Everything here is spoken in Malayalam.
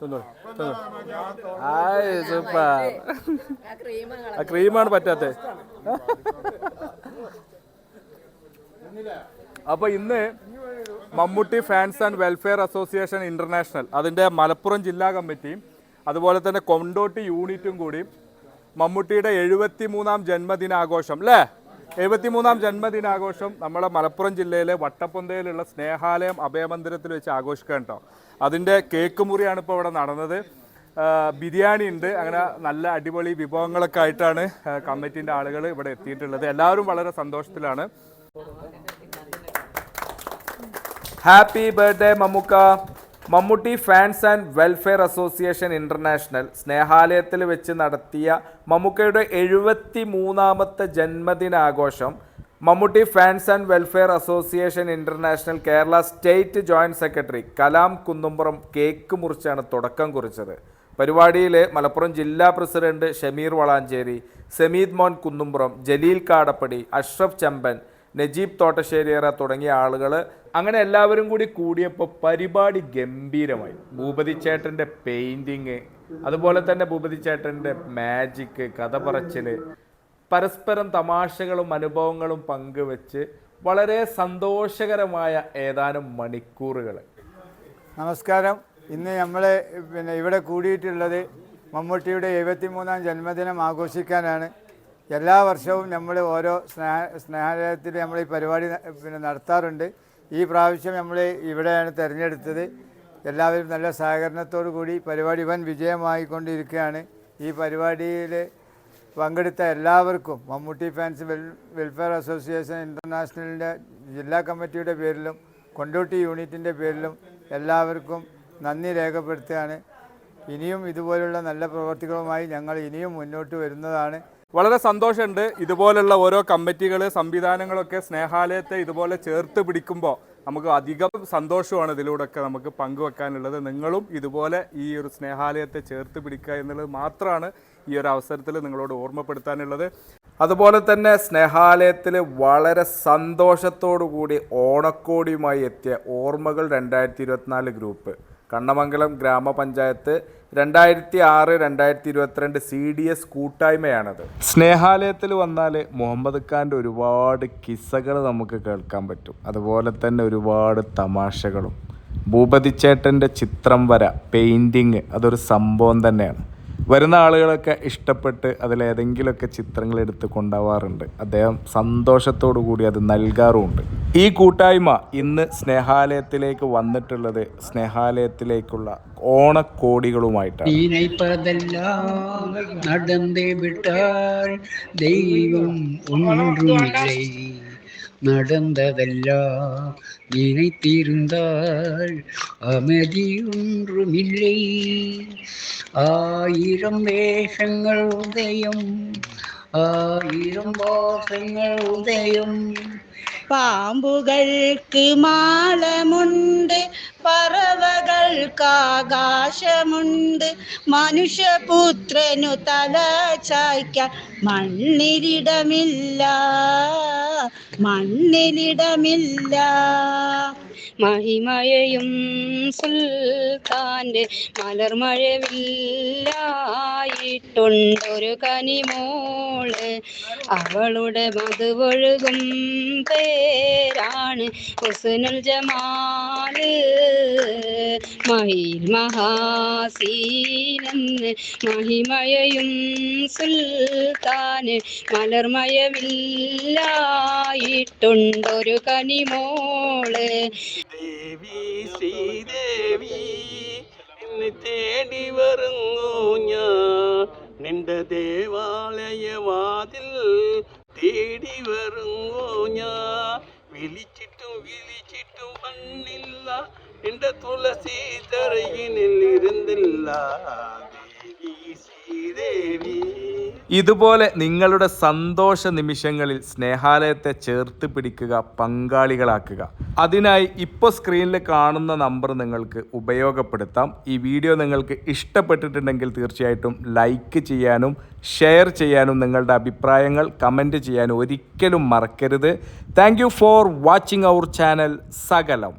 സൂപ്പർ. ആ ക്രീമാണ് പറ്റാത്ത. അപ്പൊ ഇന്ന് Mammootty fans and welfare association international അതിന്റെ മലപ്പുറം ജില്ലാ കമ്മിറ്റിയും അതുപോലെ തന്നെ കൊണ്ടോട്ടി യൂണിറ്റും കൂടി മമ്മൂട്ടിയുടെ എഴുപത്തി മൂന്നാം ജന്മദിനാഘോഷം അല്ലേ എഴുപത്തിമൂന്നാം ജന്മദിനാഘോഷം നമ്മളെ മലപ്പുറം ജില്ലയിലെ വട്ടപ്പൊന്തയിലുള്ള സ്നേഹാലയം അഭയമന്ദിരത്തിൽ വെച്ച് ആഘോഷിക്കാൻ കേട്ടോ. അതിന്റെ കേക്ക് മുറിയാണ് ഇപ്പോൾ ഇവിടെ നടന്നത്. ബിരിയാണി ഉണ്ട്. അങ്ങനെ നല്ല അടിപൊളി വിഭവങ്ങളൊക്കെ ആയിട്ടാണ് കമ്മിറ്റിന്റെ ആളുകൾ ഇവിടെ എത്തിയിട്ടുള്ളത്. എല്ലാവരും വളരെ സന്തോഷത്തിലാണ്. Happy birthday Mammukka. Mammootty fans and welfare association international സ്നേഹാലയത്തിൽ വെച്ച് നടത്തിയ മമ്മൂക്കയുടെ എഴുപത്തി മൂന്നാമത്തെ ജന്മദിനാഘോഷം Mammootty fans and welfare association international Kerala state joint secretary Kalam Kunnumpuram cake മുറിച്ചാണ് തുടക്കം കുറിച്ചത്. പരിപാടിയിൽ മലപ്പുറം ജില്ലാ പ്രസിഡന്റ് ഷമീർ വളാഞ്ചേരി സെമീദ് മോൻ കുന്നുംപുറം ജലീൽ കാടപ്പടി അഷ്റഫ് ചമ്പൻ നജീബ് തോട്ടശ്ശേരിയറ തുടങ്ങിയ ആളുകൾ അങ്ങനെ എല്ലാവരും കൂടി കൂടിയപ്പോൾ പരിപാടി ഗംഭീരമായി. ഭൂപതി ചേട്ടന്റെ പെയിന്റിങ് അതുപോലെ തന്നെ ഭൂപതി ചേട്ടന്റെ മാജിക്ക് കഥ പറച്ചൽ പരസ്പരം തമാശകളും അനുഭവങ്ങളും പങ്കുവെച്ച് വളരെ സന്തോഷകരമായ ഏതാനും മണിക്കൂറുകൾ നമസ്കാരം. ഇന്ന് നമ്മൾ പിന്നെ ഇവിടെ കൂടിയിട്ടുള്ളത് മമ്മൂട്ടിയുടെ എഴുപത്തിമൂന്നാം ജന്മദിനം ആഘോഷിക്കാനാണ്. എല്ലാ വർഷവും നമ്മൾ ഓരോ സ്നേഹ സ്നേഹാലയത്തിൽ നമ്മൾ ഈ പരിപാടി പിന്നെ നടത്താറുണ്ട്. ഈ പ്രാവശ്യം നമ്മൾ ഇവിടെയാണ് തിരഞ്ഞെടുത്തത്. എല്ലാവരും നല്ല സഹകരണത്തോടു കൂടി പരിപാടി വൻ വിജയമായിക്കൊണ്ടിരിക്കുകയാണ്. ഈ പരിപാടിയിൽ പങ്കെടുത്ത എല്ലാവർക്കും Mammootty fans well welfare association ഇന്റർനാഷണലിന്റെ ജില്ലാ കമ്മിറ്റിയുടെ പേരിലും കൊണ്ടോട്ടി യൂണിറ്റിന്റെ പേരിലും എല്ലാവർക്കും നന്ദി രേഖപ്പെടുത്തുകയാണ്. ഇനിയും ഇതുപോലുള്ള നല്ല പ്രവർത്തികളുമായി ഞങ്ങൾ ഇനിയും മുന്നോട്ട് വരുന്നതാണ്. വളരെ സന്തോഷമുണ്ട്. ഇതുപോലുള്ള ഓരോ കമ്മിറ്റികൾ സംവിധാനങ്ങളൊക്കെ സ്നേഹാലയത്തെ ഇതുപോലെ ചേർത്ത് പിടിക്കുമ്പോൾ നമുക്ക് അധികം സന്തോഷമാണ് ഇതിലൂടെയൊക്കെ നമുക്ക് പങ്കുവെക്കാനുള്ളത്. നിങ്ങളും ഇതുപോലെ ഈ ഒരു സ്നേഹാലയത്തെ ചേർത്ത് പിടിക്കുക എന്നുള്ളത് മാത്രമാണ് ഈ ഒരു അവസരത്തിൽ നിങ്ങളോട് ഓർമ്മപ്പെടുത്താനുള്ളത്. അതുപോലെ തന്നെ സ്നേഹാലയത്തിൽ വളരെ കൂടി ഓണക്കോടിയുമായി എത്തിയ ഓർമ്മകൾ രണ്ടായിരത്തി ഇരുപത്തിനാല് ഗ്രൂപ്പ്. കണ്ണമംഗലം ഗ്രാമപഞ്ചായത്ത് രണ്ടായിരത്തി ആറ് രണ്ടായിരത്തി ഇരുപത്തിരണ്ട് സി ഡി എസ് കൂട്ടായ്മയാണത്. സ്നേഹാലയത്തിൽ വന്നാൽ മുഹമ്മദ് ഖാന്റെ ഒരുപാട് കിസ്സകൾ നമുക്ക് കേൾക്കാൻ പറ്റും. അതുപോലെ തന്നെ ഒരുപാട് തമാശകളും. ഭൂപതിച്ചേട്ടന്റെ ചിത്രം വര പെയിന്റിങ് അതൊരു സംഭവം തന്നെയാണ്. വരുന്ന ആളുകളൊക്കെ ഇഷ്ടപ്പെട്ട് അതിലേതെങ്കിലുമൊക്കെ ചിത്രങ്ങൾ എടുത്ത് കൊണ്ടുപോകാറുണ്ട്. അദ്ദേഹം സന്തോഷത്തോടു കൂടി അത് നൽകാറുമുണ്ട്. ഈ കൂട്ടായ്മ ഇന്ന് സ്നേഹാലയത്തിലേക്ക് വന്നിട്ടുള്ളത് സ്നേഹാലയത്തിലേക്കുള്ള ഓണക്കോടികളുമായിട്ടാണ്. ദൈവം ഒന്നും நடந்ததெல்லாம் நினைத்திருந்தால் அமைதி ஒன்றுமில்லை ஆயிரம் வேஷங்கள் உதயம் ஆயிரம் வாசங்கள் உதயம் പാമ്പുകൾക്ക് മാളമുണ്ട് പറവകൾക്ക് ആകാശമുണ്ട് മനുഷ്യപുത്രനു തല ചായ്ക്കാൻ മണ്ണിലിടമില്ല മണ്ണിലിടമില്ല. മഹിമയയും സുൽത്താന്റെ മലർമഴവില്ലായിട്ടുണ്ടൊരു കനിമോൾ. അവളുടെ മധുവൊഴുകും പേരാണ് ഹുസനുൽ ജമാൽ. മഹിൽ മഹാസീനെന്ന് മഹിമയയും സുൽത്താന് മലർമയമില്ലായിട്ടുണ്ടൊരു കനിമോൾ ദേവി ശ്രീദേവി തേടി വരുന്നു ഞാൻ. നിന്റെ ദേവാലയ വാതിൽ തേടി വരുന്നു ഞാൻ. വിളിച്ചിട്ടും വിളിച്ചിട്ടും വന്നില്ല. നിന്റെ തുളസി തറയിനിൽ ഇരുന്നില്ല. ദേവി ശ്രീദേവി. ഇതുപോലെ നിങ്ങളുടെ സന്തോഷ നിമിഷങ്ങളിൽ സ്നേഹാലയത്തെ ചേർത്ത് പിടിക്കുക പങ്കാളികളാക്കുക. അതിനായി ഇപ്പോൾ സ്ക്രീനിൽ കാണുന്ന നമ്പർ നിങ്ങൾക്ക് ഉപയോഗപ്പെടുത്താം. ഈ വീഡിയോ നിങ്ങൾക്ക് ഇഷ്ടപ്പെട്ടിട്ടുണ്ടെങ്കിൽ തീർച്ചയായിട്ടും ലൈക്ക് ചെയ്യാനും ഷെയർ ചെയ്യാനും നിങ്ങളുടെ അഭിപ്രായങ്ങൾ കമന്റ് ചെയ്യാനും ഒരിക്കലും മറക്കരുത്. Thank for watching our channel Sakalam.